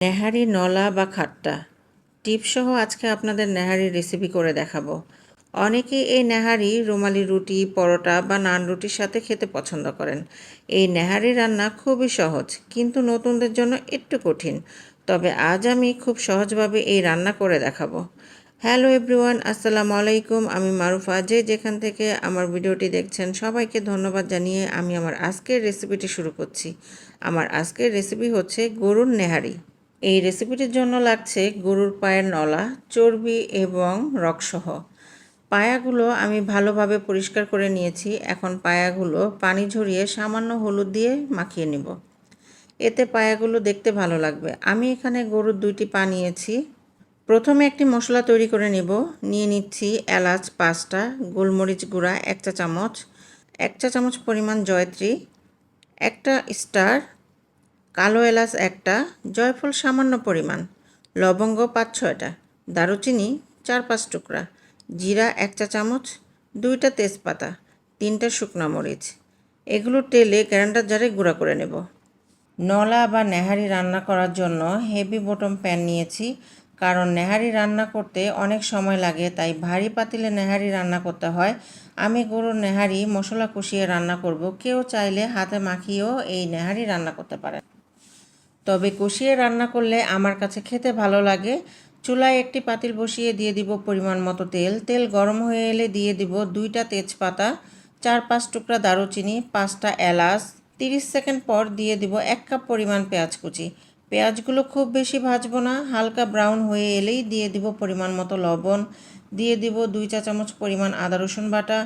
নেহারি, নলা বা খাট্টা? টিপসহ আজকে আপনাদের নেহারির রেসিপি করে দেখাবো। অনেকে এই নেহারি, রুমালি রুটি, পরোটা বা নান রুটির সাথে খেতে পছন্দ করেন। এই নেহারি রান্না খুবই সহজ, কিন্তু নতুনদের জন্য একটু কঠিন। তবে আজ আমি খুব সহজভাবে এই রান্না করে দেখাবো। হ্যালো এভরিওয়ান, আসসালামু আলাইকুম। আমি মারুফা। যে যেখান থেকে আমার ভিডিওটি দেখছেন, সবাইকে ধন্যবাদ জানিয়ে আমি আমার আজকের রেসিপিটি শুরু করছি। আমার আজকের রেসিপি হচ্ছে গরুর নেহারি। এই রেসিপিটির জন্য লাগছে গরুর পায়ের নলা, চর্বি এবং রকসহ। পায়াগুলো আমি ভালোভাবে পরিষ্কার করে নিয়েছি। এখন পায়াগুলো পানি ঝরিয়ে সামান্য হলুদ দিয়ে মাখিয়ে নিব। এতে পায়াগুলো দেখতে ভালো লাগবে। আমি এখানে গরুর দুইটি পা নিয়েছি। প্রথমে একটি মশলা তৈরি করে নেব। নিয়ে নিচ্ছি এলাচ পাঁচটা গোলমরিচ গুঁড়া, এক চা চামচ এক চা চামচ পরিমাণ জয়ত্রী, একটা স্টার কালো এলাচ একটা, জয়ফল সামান্য পরিমাণ, লবঙ্গ পাঁচ ছয়টা, দারুচিনি চার পাঁচ টুকরা, জিরা এক চা চামচ, দুইটা তেজপাতা, তিনটা শুকনো মরিচ। এগুলো তেলে গ্রাইন্ডার জারে গুঁড়া করে নেব। নলা বা নেহারি রান্না করার জন্য হেভি বটম প্যান নিয়েছি, কারণ নেহারি রান্না করতে অনেক সময় লাগে, তাই ভারী পাতিলে নেহারি রান্না করতে হয়। আমি গরুর নেহারি মশলা কষিয়ে রান্না করব, কেউ চাইলে হাতে মাখিয়েও এই নেহারি রান্না করতে পারেন। তবে কষিয়ে রান্না করলে আমার কাছে খেতে ভালো লাগে। চুলায় একটি পাতিল বসিয়ে দিয়ে দিব পরিমাণ মতো তেল। তেল গরম হয়ে এলে দিয়ে দিব দুইটা তেজপাতা, চার পাঁচ টুকরা দারুচিনি, পাঁচটা এলাচ, তিরিশ সেকেন্ড পর দিয়ে দিব এক কাপ পরিমাণ পেঁয়াজ কুচি। পেঁয়াজগুলো খুব বেশি ভাজবো না, হালকা ব্রাউন হয়ে এলেই দিয়ে দিব পরিমাণ মতো লবণ। দিয়ে দিব দুই চা চামচ পরিমাণ আদা রসুন বাটা,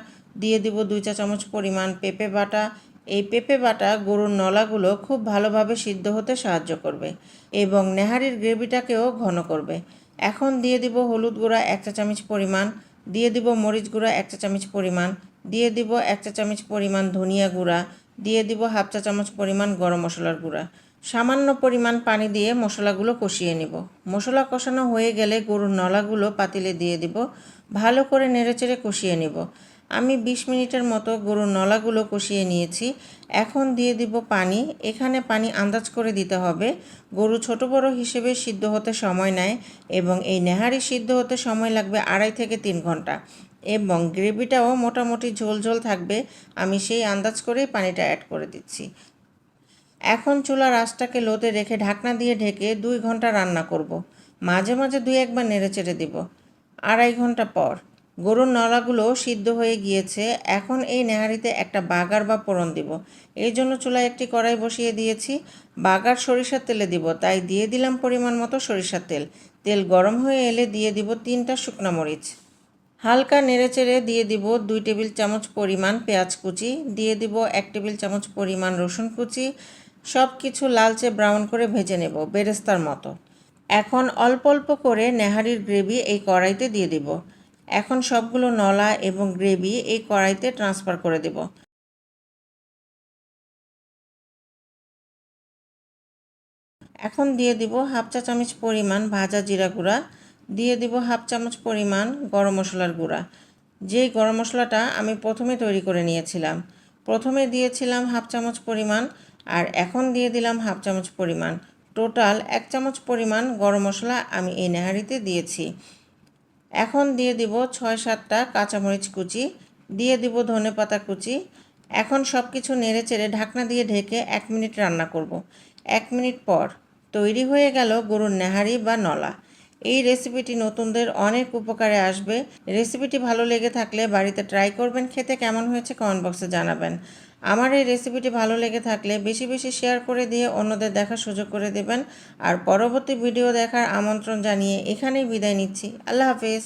দিয়ে দিব দুই চা চামচ পরিমাণ পেঁপে বাটা এই পেঁপে বাটা গরুর নলাগুলো খুব ভালোভাবে সিদ্ধ হতে সাহায্য করবে এবং নেহারির গ্রেভিটাকেও ঘন করবে। এখন দিয়ে দিব হলুদ গুঁড়া এক চা চামচ পরিমাণ, দিয়ে দিব মরিচ গুঁড়া এক চা চামচ পরিমাণ, দিয়ে দিব এক চা চামচ পরিমাণ ধনিয়া গুঁড়া, দিয়ে দিব হাফ চা চামচ পরিমাণ গরম মশলার গুঁড়া। সামান্য পরিমাণ পানি দিয়ে মশলাগুলো কষিয়ে নিব। মশলা কষানো হয়ে গেলে গরুর নলাগুলো পাতিলে দিয়ে দিব। ভালো করে নেড়েচেড়ে কষিয়ে নিব। আমি ২০ মিনিটের মতো গরুর নলাগুলো কষিয়ে নিয়েছি। এখন দিয়ে দিব পানি। এখানে পানি আন্দাজ করে দিতে হবে। গরু ছোট বড় হিসেবে সিদ্ধ হতে সময় নেয় এবং এই নেহারি সিদ্ধ হতে সময় লাগবে আড়াই থেকে তিন ঘণ্টা। এবং গ্রেভিটাও মোটামুটি ঝোল ঝোল থাকবে। আমি সেই আন্দাজ করেই পানিটা অ্যাড করে দিচ্ছি। এখন চুলার আঁচটাকে লোতে রেখে ঢাকনা দিয়ে ঢেকে দুই ঘণ্টা রান্না করব। মাঝে মাঝে দুই একবার নেড়ে চেড়ে দিব। আড়াই ঘণ্টা পর। গরুর নলাগুলো সিদ্ধ হয়ে গিয়েছে। এখন এই নেহারিতে একটা বাগার বা পোড়ন দিব। এই জন্য চুলায় একটি কড়াই বসিয়ে দিয়েছি। বাগার সরিষার তেলে দিব। তাই দিয়ে দিলাম পরিমাণ মতো সরিষার তেল। তেল গরম হয়ে এলে দিয়ে দিব তিনটা শুকনো মরিচ। হালকা নেড়েচেড়ে দিয়ে দিব দুই টেবিল চামচ পরিমাণ পেঁয়াজ কুচি। দিয়ে দিব এক টেবিল চামচ পরিমাণ রসুন কুচি। সব কিছু লালচে ব্রাউন করে ভেজে নেব বেরেস্তার মতো। এখন অল্প অল্প করে নেহারির গ্রেভি এই কড়াইতে দিয়ে দিব। এখন সবগুলো নলা এবং গ্রেভি এই কড়াইতে ট্রান্সফার করে দেব। এখন দিয়ে দিব হাফ চা চামচ পরিমাণ ভাজা জিরা গুঁড়া, দিয়ে দিব হাফ চামচ পরিমাণ গরম মশলার গুঁড়া। যেই গরম মশলাটা আমি প্রথমে তৈরি করে নিয়েছিলাম, প্রথমে দিয়েছিলাম হাফ চামচ পরিমাণ আর এখন দিয়ে দিলাম হাফ চামচ পরিমাণ। টোটাল এক চামচ পরিমাণ গরম মশলা আমি এই নেহারিতে দিয়েছি। এখন দিয়ে দিব ছয় সাতটা কাঁচামরিচ কুচি, দিয়ে দিব ধনে পাতা কুচি। এখন সব কিছু নেড়ে চেড়ে ঢাকনা দিয়ে ঢেকে এক মিনিট রান্না করব। এক মিনিট পর তৈরি হয়ে গেল গরুর নেহারি বা নলা। এই রেসিপিটি নতুনদের অনেক উপকারে আসবে। রেসিপিটি ভালো লেগে থাকলে বাড়িতে ট্রাই করবেন। খেতে কেমন হয়েছে কমেন্ট বক্সে জানাবেন। আমার এই রেসিপিটি ভালো লেগে থাকলে বেশি বেশি শেয়ার করে দিয়ে অন্যদের দেখার সুযোগ করে দেবেন। আর পরবর্তী ভিডিও দেখার আমন্ত্রণ জানিয়ে এখানেই বিদায় নিচ্ছি। আল্লাহ হাফেজ।